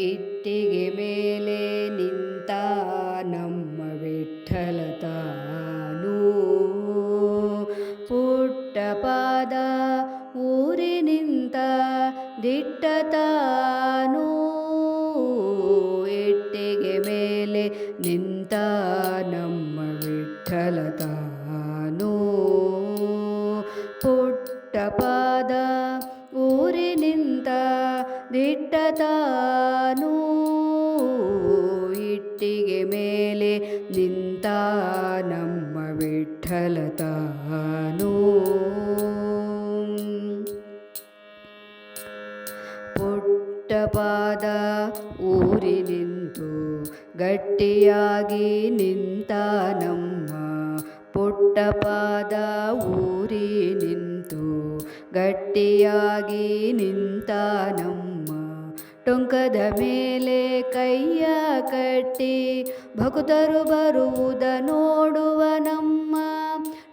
ಇಟ್ಟಿಗೆ ಮೇಲೆ ನಿಂತ ನಮ್ಮ ವಿಠಲ ತಾನು ಪುಟ್ಟ ಪಾದ ಊರಿ ನಿಂತ ದಿಟ್ಟ ಇಟ್ಟಿಗೆ ಮೇಲೆ ನಿಂತ ನಮ್ಮ ವಿಠಲ ತಾನು ಪುಟ್ಟ ಪಾದ ಊರಿ ನಿಂತ ದಿಟ್ಟ ಇಟ್ಟಿಗೆ ಮೇಲೆ ನಿಂತ ನಮ್ಮ ವಿಠಲತಾನು. ಪುಟ್ಟಪಾದ ಪುಟ್ಟ ಪಾದ ಊರಿ ನಿಂತು ಗಟ್ಟಿಯಾಗಿ ನಿಂತ ನಮ್ಮ ಪುಟ್ಟ ಪಾದ ಊರಿ ನಿಂತು ಗಟ್ಟಿಯಾಗಿ ನಿಂತ ನಮ್ಮ ಟೊಂಕದ ಮೇಲೆ ಕೈಯ ಕಟ್ಟಿ ಭಕ್ತರು ಬರುವುದ ನೋಡುವ ನಮ್ಮ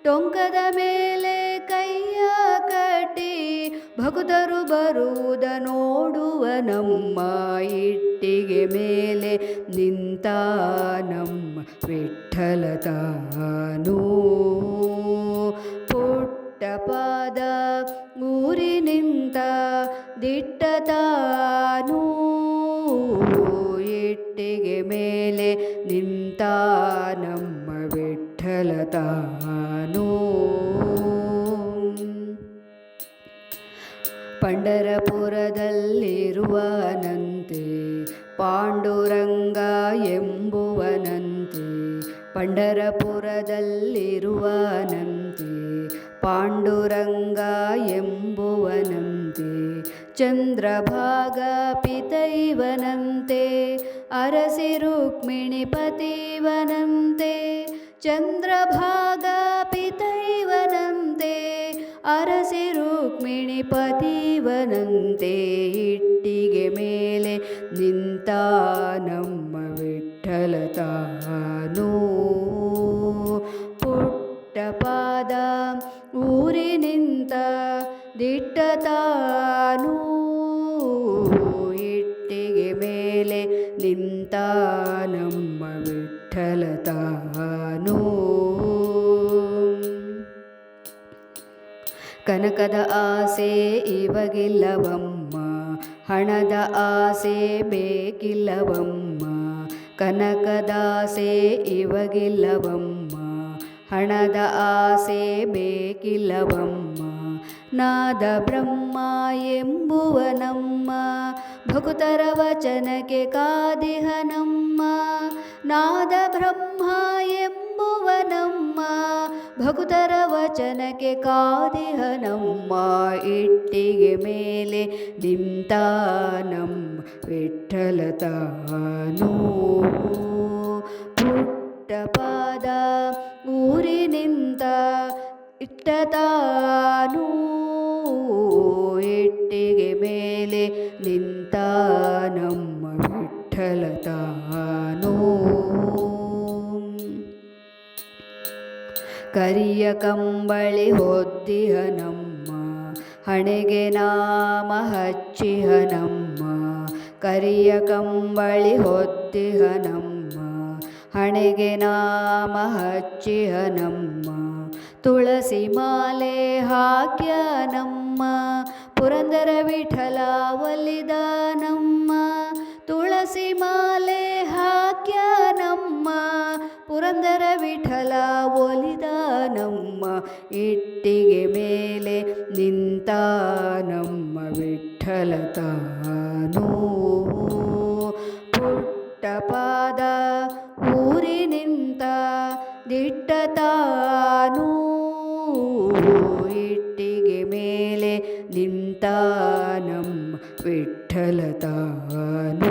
ಟೊಂಕದ ಮೇಲೆ ಕೈಯ ಕಟ್ಟಿ ಭಕ್ತರು ಬರುವುದ ನೋಡುವ ನಮ್ಮ ಇಟ್ಟಿಗೆ ಮೇಲೆ ನಿಂತ ನಮ್ಮ ವಿಠಲ ತಾನು ಪುಟ್ಟ ಪಾದ ಊರಿ ನಿಂತ ದಿಟ್ಟತಾನು ಇಟ್ಟಿಗೆ ಮೇಲೆ ನಿಂತ ನಮ್ಮ ವಿಠಲ ತಾನು ಪಂಡರಪುರದಲ್ಲಿರುವನಂತೆ ಪಾಂಡುರಂಗ ಎಂಬುವನಂತೆ ಪಂಡರಪುರದಲ್ಲಿರುವನಂತೆ ಪಾಂಡುರಂಗ ಎಂಬುವನಂತೆ ಚಂದ್ರಭಾಗ ಪಿತೈವನಂತೆ ಅರಸಿ ರುಕ್ಮಿಣಿ ಪತಿವನಂತೆ ಚಂದ್ರಭಾಗ ಪಿತೈವನಂತೆ ಅರಸಿ ರುಕ್ಮಿಣಿ ಪತಿವನಂತೆ ಇಟ್ಟಿಗೆ ಮೇಲೆ ನಿಂತ ನಮ್ಮ ವಿಠಲ ಊರಿ ನಿಂತ ದಿಟ್ಟತಾನು ಇಟ್ಟಿಗೆ ಮೇಲೆ ನಿಂತ ನಮ್ಮ ವಿಠಲ ತಾನು. ಕನಕದ ಆಸೆ ಇವಗಿಲ್ಲವಮ್ಮ, ಹಣದ ಆಸೆ ಬೇಕಿಲ್ಲವಮ್ಮ ಕನಕದಾಸೆ ಇವಾಗಿಲ್ಲವಮ್ಮ. ಹಣದ ಆಸೆ ಬೇಕಿಲ್ಲವಮ್ಮ. ನಾದ ಬ್ರಹ್ಮ ಎಂಬುವ ನಮ್ಮ ಭಕುತರ ವಚನಕ್ಕೆ ಕಾದಿಹ ನಮ್ಮ ನಾದ ಬ್ರಹ್ಮ ಎಂಬುವ ನಮ್ಮ ಭಕುತರ ವಚನಕ್ಕೆ ಕಾದಿಹ ನಮ್ಮ ಇಟ್ಟಿಗೆ ಮೇಲೆ ನಿಂತ ನಮ್ಮ ವಿಠಲ ಇಟ್ಟ ಇಟ್ಟಿಗೆ ಮೇಲೆ ನಿಂತ ನಮ್ಮ ವಿಠಲ ಕರಿಯ ಕಂಬಳಿ ಹೊದ್ದಿಹ ನಮ್ಮ, ಹಣೆಗೆ ನಾಮ ಹಚ್ಚಿಹ ನಮ್ಮ. ಕರಿಯ ಕಂಬಳಿ ಹೊದ್ದಿಹ ನಮ್ಮ, ಹಣೆಗೆ ನಾಮ ಹಚ್ಚಿಹ ನಮ್ಮ. ತುಳಸಿ ಮಾಲೆ ಹಾಕ್ಯ ನಮ್ಮ, ಪುರಂದರ ವಿಠಲ ಒಲಿದ ನಮ್ಮ. ತುಳಸಿ ಮಾಲೆ ಹಾಕ್ಯ ನಮ್ಮ, ಪುರಂದರ ವಿಠಲ ಒಲಿದ ನಮ್ಮ. ಇಟ್ಟಿಗೆ ಮೇಲೆ ನಿಂತ ನಮ್ಮ ವಿಠಲ ತಾನೂ. ಪುಟ್ಟ ಪಾದ ಊರಿ ನಿಂತ ನಿಂತ ನಮ್ಮ ವಿಠಲ ತಾನು